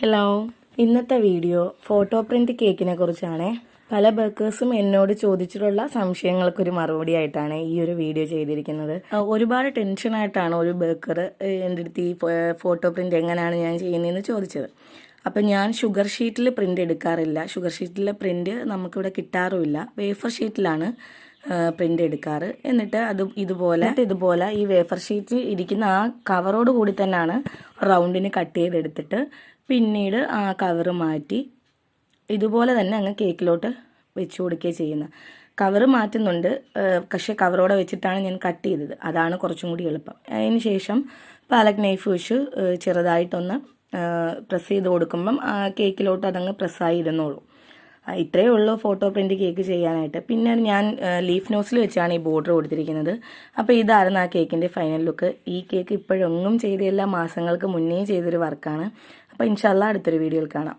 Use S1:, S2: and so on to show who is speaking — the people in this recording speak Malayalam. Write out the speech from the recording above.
S1: ഹലോ ഇന്നത്തെ വീഡിയോ ഫോട്ടോ പ്രിന്റ് കേക്കിനെ കുറിച്ചാണ്. പല ബേക്കേഴ്സും എന്നോട് ചോദിച്ചിട്ടുള്ള സംശയങ്ങൾക്കൊരു മറുപടി ആയിട്ടാണ് ഈ ഒരു വീഡിയോ ചെയ്തിരിക്കുന്നത്. ഒരുപാട് ടെൻഷനായിട്ടാണ് ഒരു ബേക്കർ എന്റെ അടുത്ത് ഈ ഫോട്ടോ പ്രിന്റ് എങ്ങനെയാണ് ഞാൻ ചെയ്യുന്നതെന്ന് ചോദിച്ചത്. അപ്പം ഞാൻ ഷുഗർ ഷീറ്റിൽ പ്രിന്റ് എടുക്കാറില്ല. ഷുഗർ ഷീറ്റിലെ പ്രിന്റ് നമുക്കിവിടെ കിട്ടാറുമില്ല. വേഫർ ഷീറ്റിലാണ് പ്രിന്റ് എടുക്കാറ്. എന്നിട്ട് അത് ഇതുപോലെ ഇതുപോലെ ഈ വേഫർ ഷീറ്റ് ഇരിക്കുന്ന ആ കവറോട് കൂടി തന്നെയാണ് റൗണ്ടിന് കട്ട് ചെയ്തെടുത്തിട്ട് പിന്നീട് ആ കവറ് മാറ്റി ഇതുപോലെ തന്നെ അങ്ങ് കേക്കിലോട്ട് വെച്ച് കൊടുക്കുകയും ചെയ്യുന്നത്. കവറ് മാറ്റുന്നുണ്ട് പക്ഷേ കവറോടെ വെച്ചിട്ടാണ് ഞാൻ കട്ട് ചെയ്തത്. അതാണ് കുറച്ചും കൂടി എളുപ്പം. അതിന് ശേഷം പാലക് നൈഫ് വെച്ച് ചെറുതായിട്ടൊന്ന് പ്രസ് ചെയ്ത് കൊടുക്കുമ്പം കേക്കിലോട്ട് അതങ്ങ് പ്രസ്സായി ഇരുന്നോളൂ. ഇത്രയേ ഉള്ളൂ ഫോട്ടോ പ്രിന്റ് കേക്ക് ചെയ്യാനായിട്ട്. പിന്നെ ഞാൻ ലീഫ് നോസിൽ വെച്ചാണ് ഈ ബോർഡർ കൊടുത്തിരിക്കുന്നത്. അപ്പോൾ ഇതായിരുന്നു ആ കേക്കിന്റെ ഫൈനൽ ലുക്ക് ഈ കേക്ക് ഇപ്പോഴൊന്നും ചെയ്തല്ല. മാസങ്ങൾക്ക് മുന്നേ ചെയ്തൊരു വർക്കാണ് അപ്പോൾ ഇൻഷാല്ല അടുത്തൊരു വീഡിയോയിൽ കാണാം.